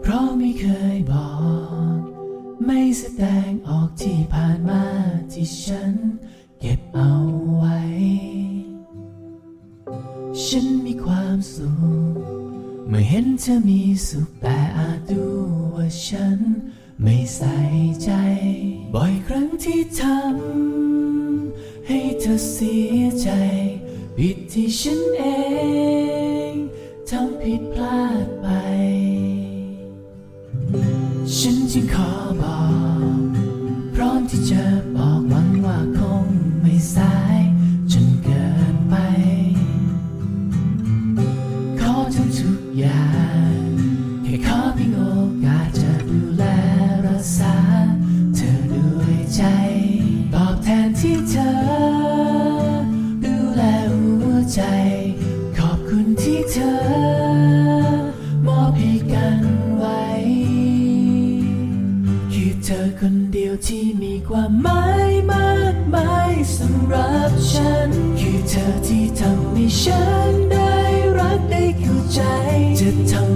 เพราะไม่เคยบอก ไม่แสดงออกที่ผ่านมาที่ฉันเก็บเอาไว้ ฉันมีความสุขเมื่อเห็นเธอมีสุขแต่อาจดูว่าฉันไม่ใส่ใจ บ่อยครั้งที่ทำให้เธอเสียใจ ผิดที่ฉันเอง ทำผิดพลาดไป ฉันขอบอกพร้อมที่จะบอกหวังว่าคงไม่สายจนเกินไป ขอทำทุกอย่างแค่ขอเพียงโอกาสจะดูแลรักษา เธอด้วยใจ ตอบแทนที่เธอ ดูแลหัวใจ ขอบคุณที่เธอ เธอที่ทำให้ฉันได้รักได้เข้าใจจะทำ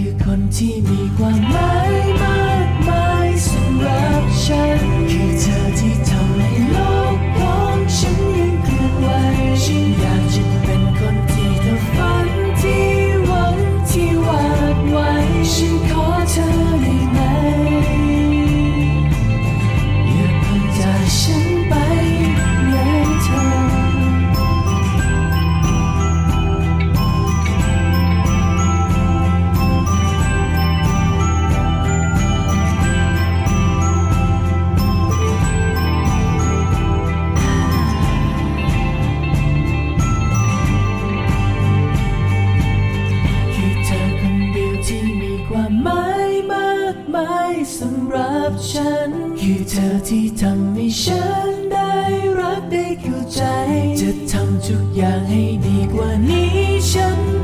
คือคนที่มีความหมาย ความหมายมากมายสำหรับฉัน คือเธอที่ทำให้ฉันได้รักได้เข้าใจ จะทำทุกอย่างให้ดีกว่านี้ฉัน